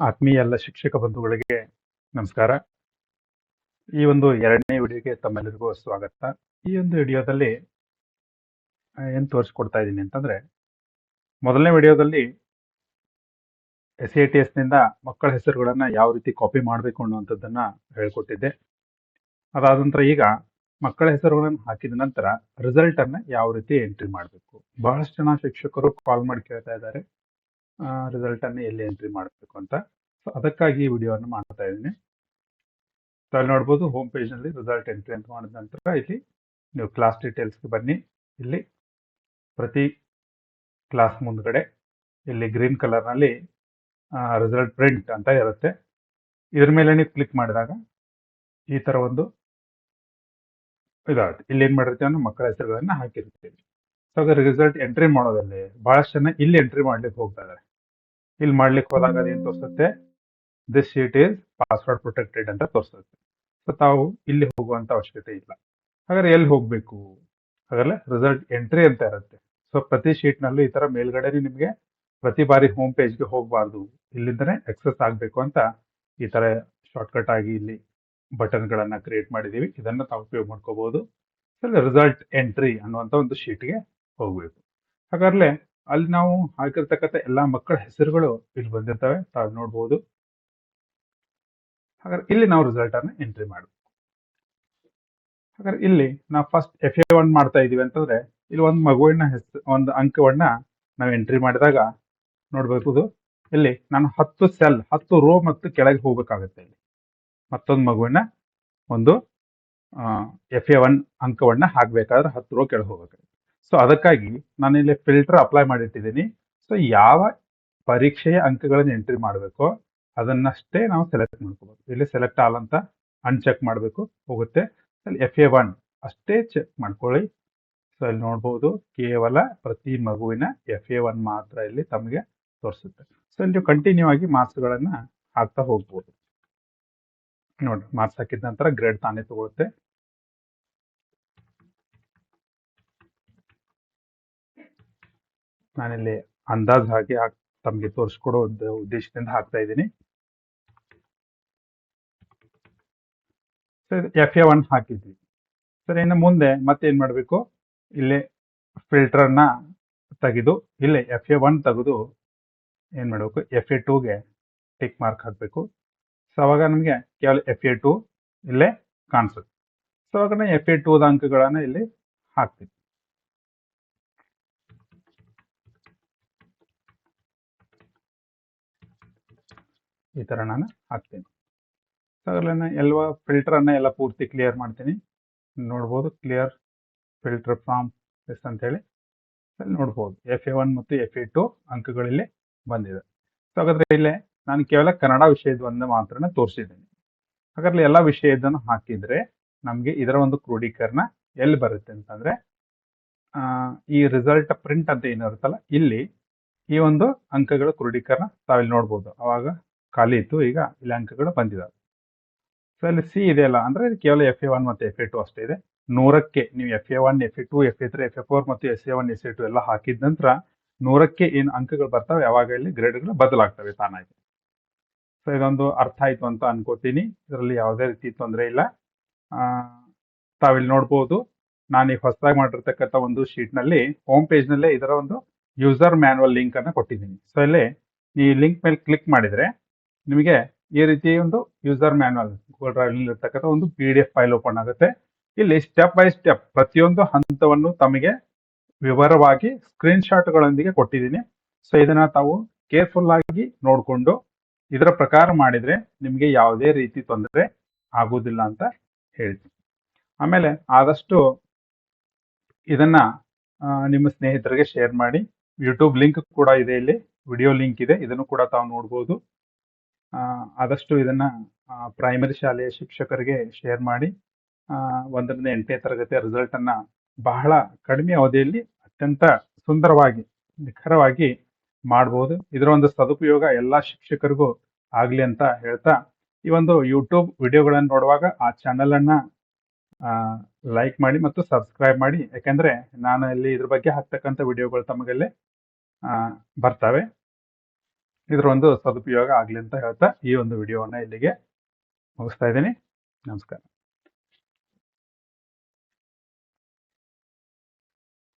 ಆತ್ಮೀಯ ಎಲ್ಲ ಶಿಕ್ಷಕ ಬಂಧುಗಳಿಗೆ ನಮಸ್ಕಾರ. ಈ ಒಂದು ಎರಡನೇ ವಿಡಿಯೋಗೆ ತಮ್ಮೆಲ್ಲರಿಗೂ ಸ್ವಾಗತ. ಈ ಒಂದು ವಿಡಿಯೋದಲ್ಲಿ ಏನು ತೋರಿಸ್ಕೊಡ್ತಾ ಇದ್ದೀನಿ ಅಂತಂದ್ರೆ, ಮೊದಲನೇ ವಿಡಿಯೋದಲ್ಲಿ ಎಸ್ ಎ ಟಿ ಎಸ್ನಿಂದ ಮಕ್ಕಳ ಹೆಸರುಗಳನ್ನ ಯಾವ ರೀತಿ ಕಾಪಿ ಮಾಡಬೇಕು ಅನ್ನುವಂಥದ್ದನ್ನ ಹೇಳ್ಕೊಟ್ಟಿದ್ದೆ. ಅದಾದ ನಂತರ ಈಗ ಮಕ್ಕಳ ಹೆಸರುಗಳನ್ನು ಹಾಕಿದ ನಂತರ ರಿಸಲ್ಟ್ ಅನ್ನ ಯಾವ ರೀತಿ ಎಂಟ್ರಿ ಮಾಡಬೇಕು. ಬಹಳಷ್ಟು ಜನ ಶಿಕ್ಷಕರು ಕಾಲ್ ಮಾಡಿ ಕೇಳ್ತಾ ಇದ್ದಾರೆ. ರಿಸಲ್ಟ್ ಅನ್ನು ಎಲ್ಲಿ ಎಂಟ್ರಿ ಮಾಡಬೇಕು ಅಂತ. ಸೊ ಅದಕ್ಕಾಗಿ ಈ ವಿಡಿಯೋವನ್ನು ಮಾಡ್ತಾ ಇದ್ದೀನಿ. ಸೊ ಅಲ್ಲಿ ನೋಡ್ಬೋದು ಹೋಮ್ ಪೇಜ್ನಲ್ಲಿ ರಿಸಲ್ಟ್ ಎಂಟ್ರಿ ಅಂತ ಮಾಡಿದ ನಂತರ ಇಲ್ಲಿ ನೀವು ಕ್ಲಾಸ್ ಡೀಟೇಲ್ಸ್ಗೆ ಬನ್ನಿ. ಇಲ್ಲಿ ಪ್ರತಿ ಕ್ಲಾಸ್ ಮುಂದ್ಗಡೆ ಇಲ್ಲಿ ಗ್ರೀನ್ ಕಲರ್ನಲ್ಲಿ ರಿಸಲ್ಟ್ ಪ್ರಿಂಟ್ ಅಂತ ಇರುತ್ತೆ. ಇದ್ರ ಮೇಲೆ ನೀವು ಕ್ಲಿಕ್ ಮಾಡಿದಾಗ ಈ ತರ ಒಂದು ಇದಾಗುತ್ತೆ. ಇಲ್ಲಿ ಏನು ಮಾಡಿರ್ತೀವಿ ಅಂದ್ರೆ ಮಕ್ಕಳ ಹೆಸರುಗಳನ್ನು ಹಾಕಿರ್ತೀವಿ. ಅದ್ರ ರಿಸಲ್ಟ್ ಎಂಟ್ರಿ ಮಾಡೋದಲ್ಲಿ ಬಹಳಷ್ಟು ಜನ ಇಲ್ಲಿ ಎಂಟ್ರಿ ಮಾಡ್ಲಿಕ್ಕೆ ಹೋಗ್ತಾ ಇದಾರೆ. ಇಲ್ಲಿ ಮಾಡ್ಲಿಕ್ಕೆ ಹೋದಾಗ ಅದೇನ್ ತೋರಿಸುತ್ತೆ? This sheet is password protected ಅಂತ ತೋರಿಸುತ್ತೆ. ಸೊ ತಾವು ಇಲ್ಲಿ ಹೋಗುವಂತ ಅವಶ್ಯಕತೆ ಇಲ್ಲ. ಹಾಗಾದ್ರೆ ಎಲ್ಲಿ ಹೋಗ್ಬೇಕು? ಹಾಗಲ್ಲ ರಿಸಲ್ಟ್ ಎಂಟ್ರಿ ಅಂತ ಇರುತ್ತೆ. ಸೊ ಪ್ರತಿ ಶೀಟ್ ನಲ್ಲೂ ಈ ತರ ಮೇಲ್ಗಡೆ ನಿಮಗೆ ಪ್ರತಿ ಬಾರಿ ಹೋಮ್ ಪೇಜ್ಗೆ ಹೋಗಬಾರ್ದು. ಇಲ್ಲಿಂದನೇ ಎಕ್ಸೆಸ್ ಆಗಬೇಕು ಅಂತ ಈ ತರ ಶಾರ್ಟ್ಕಟ್ ಆಗಿ ಇಲ್ಲಿ ಬಟನ್ ಗಳನ್ನ ಕ್ರಿಯೇಟ್ ಮಾಡಿದೀವಿ ಇದನ್ನ ತಾವು ಉಪಯೋಗ ಮಾಡ್ಕೋಬಹುದು. ರಿಸಲ್ಟ್ ಎಂಟ್ರಿ ಅನ್ನುವಂತ ಒಂದು ಶೀಟ್ಗೆ ಹೋಗ್ಬೇಕು. ಹಾಗಾದ್ರೆ ಅಲ್ಲಿ ನಾವು ಹಾಕಿರ್ತಕ್ಕಂಥ ಎಲ್ಲಾ ಮಕ್ಕಳ ಹೆಸರುಗಳು ಇಲ್ಲಿ ಬಂದಿರ್ತವೆ. ತಾವು ನೋಡ್ಬೋದು. ಹಾಗಾದ್ರೆ ಇಲ್ಲಿ ನಾವು ರಿಸಲ್ಟ್ ಅನ್ನ ಎಂಟ್ರಿ ಮಾಡಬೇಕು ಹಾಗಾದ್ರೆ ಇಲ್ಲಿ ನಾವು ಫಸ್ಟ್ ಎಫ್ ಎ ಒನ್ ಮಾಡ್ತಾ ಇದೀವಿ ಅಂತಂದ್ರೆ ಇಲ್ಲಿ ಒಂದು ಮಗುವಿನ ಹೆಸರು, ಒಂದು ಅಂಕವನ್ನ ನಾವು ಎಂಟ್ರಿ ಮಾಡಿದಾಗ ನೋಡ್ಬೇಕು ಇಲ್ಲಿ ನಾನು ಹತ್ತು ಸೆಲ್ ಹತ್ತು ರೋ ಮತ್ತು ಕೆಳಗೆ ಹೋಗ್ಬೇಕಾಗತ್ತೆ ಇಲ್ಲಿ. ಮತ್ತೊಂದು ಮಗುವಿನ ಒಂದು ಎಫ್ ಎ ಒನ್ ಅಂಕವನ್ನ ಹಾಕ್ಬೇಕಾದ್ರೆ ಹತ್ತು ರೋ ಕೆಳಗೆ ಹೋಗ್ಬೇಕಾಗುತ್ತೆ. ಸೊ ಅದಕ್ಕಾಗಿ ನಾನು ಇಲ್ಲಿ ಫಿಲ್ಟರ್ ಅಪ್ಲೈ ಮಾಡಿಟ್ಟಿದ್ದೀನಿ. ಸೊ ಯಾವ ಪರೀಕ್ಷೆಯ ಅಂಕಗಳನ್ನು ಎಂಟ್ರಿ ಮಾಡಬೇಕೋ ಅದನ್ನಷ್ಟೇ ನಾವು ಸೆಲೆಕ್ಟ್ ಮಾಡ್ಕೋಬೇಕು ಇಲ್ಲಿ ಸೆಲೆಕ್ಟ್ ಆಲ್ ಅಂತ ಅನ್ಚೆಕ್ ಮಾಡಬೇಕು, ಹೋಗುತ್ತೆ. ಅಲ್ಲಿ ಎಫ್ ಎ ಒನ್ ಅಷ್ಟೇ ಚೆಕ್ ಮಾಡ್ಕೊಳ್ಳಿ. ಸೊ ಇಲ್ಲಿ ನೋಡ್ಬೋದು ಕೇವಲ ಪ್ರತಿ ಮಗುವಿನ ಎಫ್ ಎ ಒನ್ ಮಾತ್ರ ಇಲ್ಲಿ ತಮಗೆ ತೋರಿಸುತ್ತೆ. ಸೊ ಇಲ್ಲಿ ನೀವು ಕಂಟಿನ್ಯೂ ಆಗಿ ಮಾರ್ಕ್ಸ್ಗಳನ್ನು ಹಾಕ್ತಾ ಹೋಗ್ಬೋದು. ನೋಡಿ ಮಾರ್ಕ್ಸ್ ಹಾಕಿದ ನಂತರ ಗ್ರೇಡ್ ತಾನೇ ತಗೊಳುತ್ತೆ. ನಾನಿಲ್ಲಿ ಅಂದಾಜು ಹಾಕಿ ಹಾಕ್, ತಮಗೆ ತೋರಿಸ್ಕೊಡೋ ಉದ್ದೇಶದಿಂದ ಹಾಕ್ತಾ ಇದ್ದೀನಿ. ಎಫ್ ಎ ಒನ್ ಹಾಕಿದ್ವಿ. ಸರ್, ಇನ್ನು ಮುಂದೆ ಮತ್ತೆ ಏನ್ ಮಾಡಬೇಕು? ಇಲ್ಲಿ ಫಿಲ್ಟರ್ನ ತೆಗೆದು, ಇಲ್ಲೇ ಎಫ್ ಎ ಒನ್ ತೆಗೆದು ಏನ್ ಮಾಡಬೇಕು? ಎಫ್ ಎ ಟೂಗೆ ಟಿಕ್ ಮಾರ್ಕ್ ಹಾಕಬೇಕು. ಸೊ ಅವಾಗ ನಮಗೆ ಕೇವಲ ಎಫ್ ಎ ಟು ಇಲ್ಲೇ ಕಾಣಿಸುತ್ತೆ. ಸೊ ಅವಾಗ ಎಫ್ ಎ ಟೂದ ಅಂಕಗಳನ್ನ ಇಲ್ಲಿ ಹಾಕ್ತೀವಿ ಈ ಥರ ನಾನು ಹಾಕ್ತೀನಿ. ಸೊ ಅದರಲ್ಲೇ ಎಲ್ಲ ಫಿಲ್ಟರ್ ಅನ್ನ ಎಲ್ಲ ಪೂರ್ತಿ ಕ್ಲಿಯರ್ ಮಾಡ್ತೀನಿ. ನೋಡ್ಬೋದು ಕ್ಲಿಯರ್ ಫಿಲ್ಟರ್ ಫಾರ್ಮ್ ಎಸ್ ಅಂತೇಳಿ ಅಲ್ಲಿ ನೋಡ್ಬೋದು. ಎಫ್ ಎ ಒನ್ ಮತ್ತು ಎಫ್ ಎ ಟು ಅಂಕಗಳಲ್ಲಿ ಬಂದಿದೆ. ಸೊ ಹಾಗಾದರೆ ಇಲ್ಲೇ ನಾನು ಕೇವಲ ಕನ್ನಡ ವಿಷಯದ ಮಾತ್ರ ತೋರಿಸಿದ್ದೀನಿ. ಹಾಗಾದ್ರೆ ಎಲ್ಲ ವಿಷಯದನ್ನು ಹಾಕಿದರೆ ನಮಗೆ ಇದರ ಒಂದು ಕ್ರೋಢೀಕರಣ ಎಲ್ಲಿ ಬರುತ್ತೆ ಅಂತಂದರೆ ಈ ರಿಸಲ್ಟ್ ಪ್ರಿಂಟ್ ಅಂತ ಏನಿರುತ್ತಲ್ಲ ಇಲ್ಲಿ ಈ ಒಂದು ಅಂಕಗಳ ಕ್ರೋಢೀಕರಣ ತಾವಿಲ್ಲಿ ನೋಡ್ಬೋದು. ಅವಾಗ ಖಾಲಿ ಇತ್ತು, ಈಗ ಇಲ್ಲಿ ಅಂಕಗಳು ಬಂದಿದ್ದಾವೆ ಸೊ ಇಲ್ಲಿ ಸಿ ಇದೆಯಲ್ಲ ಅಂದ್ರೆ ಇದು ಕೇವಲ ಎಫ್ ಎ ಒನ್ ಮತ್ತು ಎಫ್ ಎ ಟು ಅಷ್ಟೇ ಇದೆ. ನೂರಕ್ಕೆ ನೀವು F A one F A two F A three F A four ಮತ್ತು S A one S A two ಎಲ್ಲ ಹಾಕಿದ ನಂತರ ನೂರಕ್ಕೆ ಏನು ಅಂಕಗಳು ಬರ್ತವೆ, ಯಾವಾಗ ಇಲ್ಲಿ ಗ್ರೇಡ್ಗಳು ಬದಲಾಗ್ತವೆ ತಾನಾಗಿ. ಸೊ ಇದೊಂದು ಅರ್ಥ ಆಯ್ತು ಅಂತ ಅನ್ಕೋತೀನಿ. ಇದರಲ್ಲಿ ಯಾವುದೇ ರೀತಿ ತೊಂದರೆ ಇಲ್ಲ. ತಾವಿಲ್ಲಿ ನೋಡ್ಬೋದು. ನಾನು ಈಗ ಹೊಸದಾಗಿ ಮಾಡಿರ್ತಕ್ಕಂಥ ಒಂದು ಶೀಟ್ನಲ್ಲಿ ಹೋಮ್ ಪೇಜ್ನಲ್ಲೇ ಇದರ ಒಂದು ಯೂಸರ್ ಮ್ಯಾನ್ಯಲ್ ಲಿಂಕ್ ಅನ್ನ ಕೊಟ್ಟಿದ್ದೀನಿ. ಸೊ ಇಲ್ಲಿ ಈ ಲಿಂಕ್ ಮೇಲೆ ಕ್ಲಿಕ್ ಮಾಡಿದ್ರೆ ನಿಮಗೆ ಈ ರೀತಿ ಒಂದು ಯೂಸರ್ ಮ್ಯಾನ್ಯಲ್ ಗೂಗಲ್ ಡ್ರೈವ್ ಇರ್ತಕ್ಕಂಥ ಒಂದು P D F file open ಆಗುತ್ತೆ. ಇಲ್ಲಿ ಸ್ಟೆಪ್ ಬೈ ಸ್ಟೆಪ್ ಪ್ರತಿಯೊಂದು ಹಂತವನ್ನು ತಮಗೆ ವಿವರವಾಗಿ ಸ್ಕ್ರೀನ್ ಶಾಟ್ಗಳೊಂದಿಗೆ ಕೊಟ್ಟಿದ್ದೀನಿ. ಸೊ ಇದನ್ನ ತಾವು ಕೇರ್ಫುಲ್ ಆಗಿ ನೋಡಿಕೊಂಡು ಇದರ ಪ್ರಕಾರ ಮಾಡಿದ್ರೆ ನಿಮಗೆ ಯಾವುದೇ ರೀತಿ ತೊಂದರೆ ಆಗುವುದಿಲ್ಲ ಅಂತ ಹೇಳ್ತೀನಿ. ಆಮೇಲೆ ಆದಷ್ಟು ಇದನ್ನ ನಿಮ್ಮ ಸ್ನೇಹಿತರಿಗೆ ಶೇರ್ ಮಾಡಿ. ಯೂಟ್ಯೂಬ್ ಲಿಂಕ್ ಕೂಡ ಇದೆ ಇಲ್ಲಿ. ವಿಡಿಯೋ ಲಿಂಕ್ ಇದೆ. ಇದನ್ನು ಕೂಡ ತಾವು ನೋಡ್ಬೋದು. ಆದಷ್ಟು ಇದನ್ನ ಪ್ರೈಮರಿ ಶಾಲೆಯ ಶಿಕ್ಷಕರಿಗೆ ಶೇರ್ ಮಾಡಿ ಒಂದರಿಂದ ಎಂಟನೇ ತರಗತಿಯ ರಿಸಲ್ಟ್ ಅನ್ನ ಬಹಳ ಕಡಿಮೆ ಅವಧಿಯಲ್ಲಿ ಅತ್ಯಂತ ಸುಂದರವಾಗಿ, ನಿಖರವಾಗಿ ಮಾಡಬಹುದು ಇದರ ಒಂದು ಸದುಪಯೋಗ ಎಲ್ಲಾ ಶಿಕ್ಷಕರಿಗೂ ಆಗ್ಲಿ ಅಂತ ಹೇಳ್ತಾ, ಈ ಒಂದು ಯೂಟ್ಯೂಬ್ ವಿಡಿಯೋಗಳನ್ನು ನೋಡುವಾಗ ಆ ಚಾನೆಲ್ ಅನ್ನ ಲೈಕ್ ಮಾಡಿ ಮತ್ತು ಸಬ್ಸ್ಕ್ರೈಬ್ ಮಾಡಿ. ಯಾಕೆಂದ್ರೆ ನಾನು ಇಲ್ಲಿ ಇದ್ರ ಬಗ್ಗೆ ಹಾಕ್ತಕ್ಕಂಥ ವಿಡಿಯೋಗಳು ತಮಗಲ್ಲೇ ಬರ್ತವೆ. ಇದರ ಒಂದು ಸದುಪಯೋಗ ಆಗಲಿ ಅಂತ ಹೇಳ್ತಾ ಈ ಒಂದು ವಿಡಿಯೋವನ್ನು ಇಲ್ಲಿಗೆ ಮುಗಿಸ್ತಾ ಇದ್ದೀನಿ. ನಮಸ್ಕಾರ.